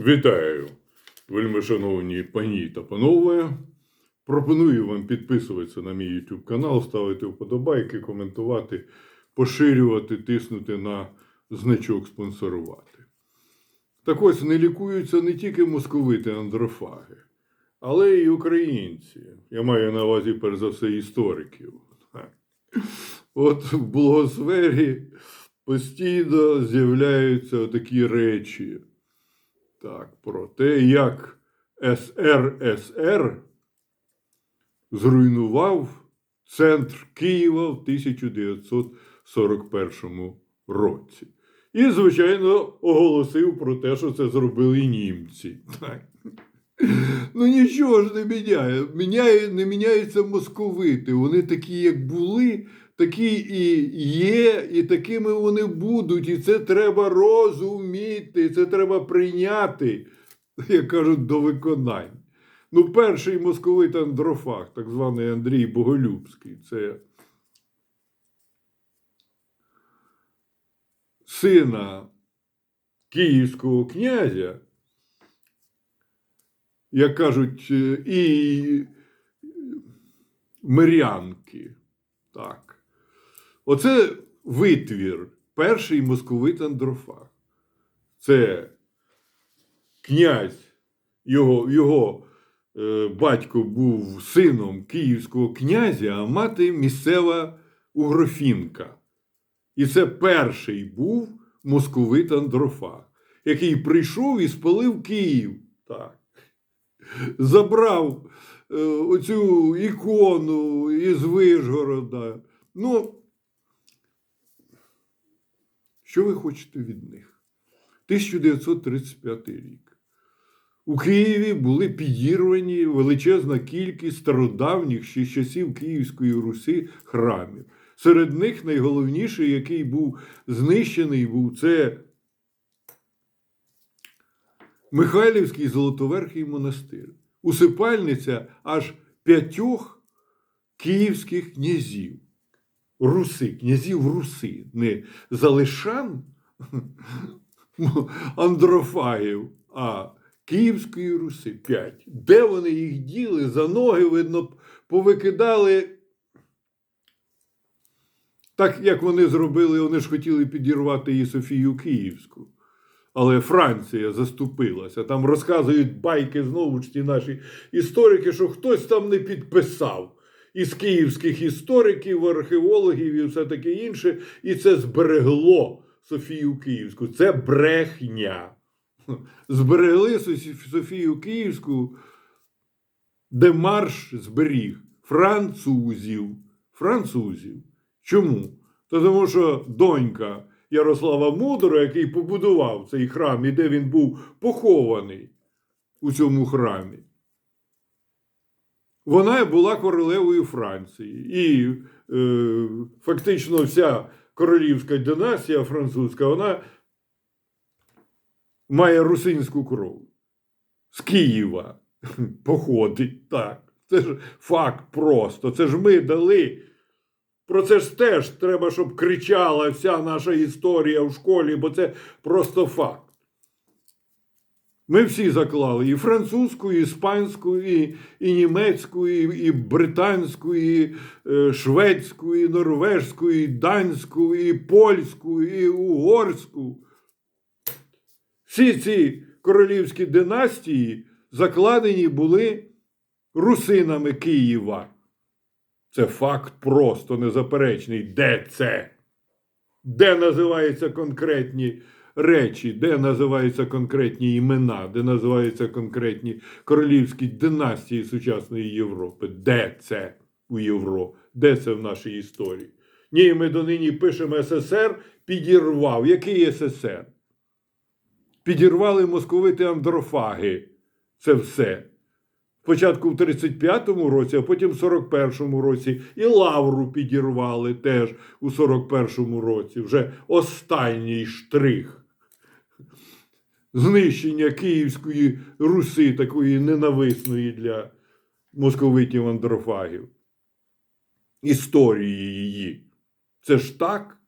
Вітаю, вельми шановні пані та панове. Пропоную вам підписуватися на мій YouTube канал, ставити вподобайки, коментувати, поширювати, тиснути на значок спонсорувати. Так ось не лікуються не тільки московити андрофаги, але й українці. Я маю на увазі, перш за все, істориків. От в благосфері постійно з'являються такі речі. Так, про те, як СРСР зруйнував центр Києва в 1941 році. І, звичайно, оголосив про те, що це зробили німці. Так. Ну нічого ж не міняє. міняє. Не міняються московити. Вони такі, як були, такі і є, і такими вони будуть. І це треба розуміти, це треба прийняти, як кажуть, до виконань. Ну, перший московит андрофаг, так званий Андрій Боголюбський, це сина київського князя, як кажуть, е, і мирянки. Так. Оце витвір, перший московит андрофаг. Це князь, його, його е, батько був сином київського князя, а мати місцева угрофінка. І це перший був московит андрофаг, який прийшов і спалив Київ. Так. Забрав е, оцю ікону із Вишгорода. Ну, що ви хочете від них? 1935 рік. У Києві були підірвані величезна кількість стародавніх ще часів Київської Руси храмів. Серед них найголовніший, який був знищений, був це Михайлівський Золотоверхий монастир. Усипальниця аж п'ятьох київських князів. Руси, князів Руси, не залишан андрофагів, а Київської Руси п'ять. Де вони їх діли? За ноги, видно, повикидали. Так як вони зробили, вони ж хотіли підірвати і Софію Київську. Але Франція заступилася. Там розказують байки знову ж ті наші історики, що хтось там не підписав із київських істориків, археологів і все таке інше, і це зберегло Софію Київську. Це брехня. Зберегли Софію Київську, де марш зберіг французів. Французів. Чому? Та тому що донька Ярослава Мудрого, який побудував цей храм, і де він був похований у цьому храмі, вона була королевою Франції. І е, фактично вся королівська династія французька, вона має русинську кров. З Києва походить. Так. Це ж факт просто. Це ж ми дали. Про це ж теж треба, щоб кричала вся наша історія в школі, бо це просто факт. Ми всі заклали і французьку, і іспанську, і, і німецьку, і, і британську, і е, шведську, і норвежську, і данську, і польську, і угорську. Всі ці королівські династії закладені були русинами Києва. Це факт просто незаперечний. Де це? Де називаються конкретні речі, де називаються конкретні імена, де називаються конкретні королівські династії сучасної Європи? Де це у Європі? Де це в нашій історії? Ні, ми донині пишемо СССР, підірвав. Який СССР? Підірвали московити андрофаги. Це все. Спочатку в 35-му році, а потім в 41-му році. І Лавру підірвали теж у 41-му році. Вже останній штрих. Знищення Київської Руси, такої ненависної для московитів андрофагів. Історії її. Це ж так?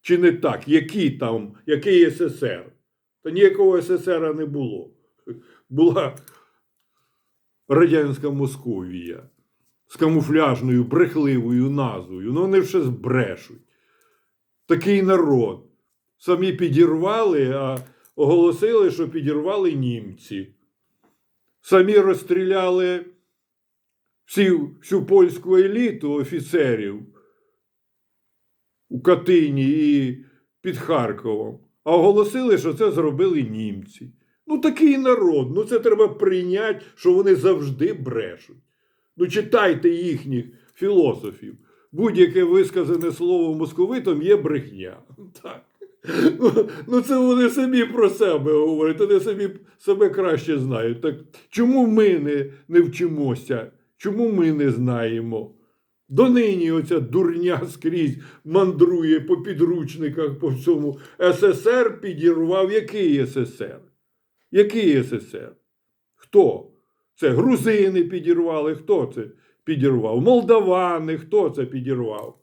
Чи не так? Який там, який СССР? Та ніякого СССР не було. Була радянська Московія з камуфляжною брехливою назвою. Ну вони ще збрешуть. Такий народ. Самі підірвали, а оголосили, що підірвали німці. Самі розстріляли всю, всю польську еліту офіцерів у Катині і під Харковом. А оголосили, що це зробили німці. Ну, такий народ. Ну, це треба прийняти, що вони завжди брешуть. Ну, читайте їхніх філософів. Будь-яке висказане слово московитом є брехня. Так. Ну, ну, це вони самі про себе говорять, вони самі себе краще знають. Так чому ми не, не вчимося? Чому ми не знаємо? Донині оця дурня скрізь мандрує по підручниках по всьому. СССР підірвав. Який СССР? Який СССР? Хто? Це грузини підірвали. Хто це підірвав? Молдавани, хто це підірвав?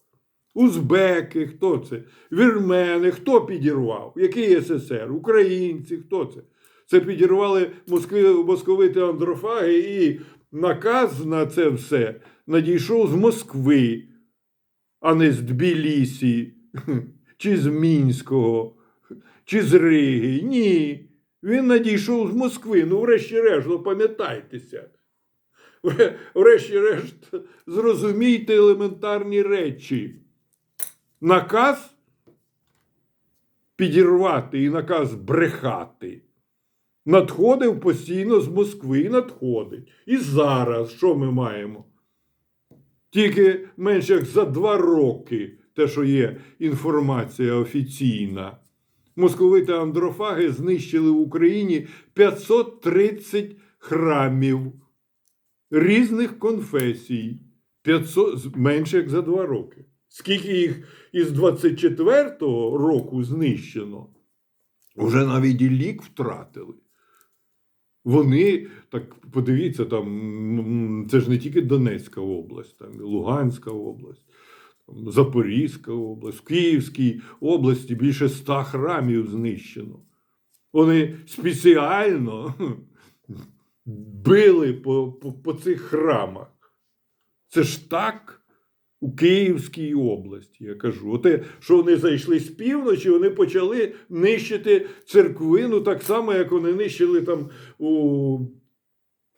Узбеки, хто це? Вірмени, хто підірвав? Який СССР? Українці, хто це? Це підірвали москви, московити андрофаги, і наказ на це все надійшов з Москви, а не з Тбілісі, чи з Мінського, чи з Риги. Ні. Він надійшов з Москви. Ну, врешті-решт, ну пам'ятайтеся. Врешті-решт, зрозумійте елементарні речі. Наказ підірвати і наказ брехати. Надходив постійно з Москви і надходить. І зараз що ми маємо? Тільки менше як за два роки, те, що є інформація офіційна, московити андрофаги знищили в Україні 530 храмів різних конфесій. 500, менше як за два роки. Скільки їх із 24-го року знищено, вже навіть і лік втратили. Вони, так подивіться, там це ж не тільки Донецька область, там і Луганська область, Запорізька область, в Київській області більше ста храмів знищено. Вони спеціально били по, по, по цих храмах. Це ж так у Київській області, я кажу. Оте, що вони зайшли з півночі, вони почали нищити церквину так само, як вони нищили там у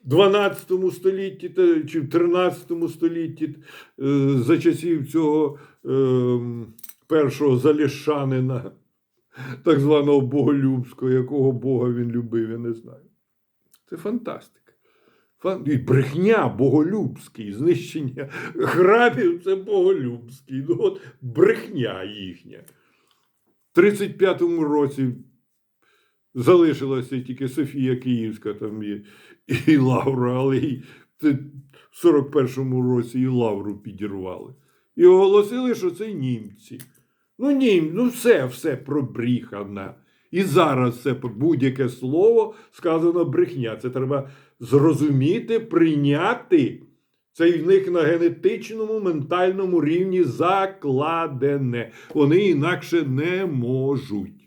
12 столітті чи в 13 столітті е, за часів цього е, першого залішанина, так званого Боголюбського, якого Бога він любив, я не знаю. Це фантастика. І брехня боголюбський, знищення храмів це боголюбський. Ну, от брехня їхня. В 35-му році залишилася тільки Софія Київська там і, і Лавра, але і в 41-му році і Лавру підірвали. І оголосили, що це німці. Ну, нім, ну все, все пробріхана. І зараз це будь-яке слово сказано брехня. Це треба зрозуміти, прийняти. Це в них на генетичному, ментальному рівні закладене. Вони інакше не можуть.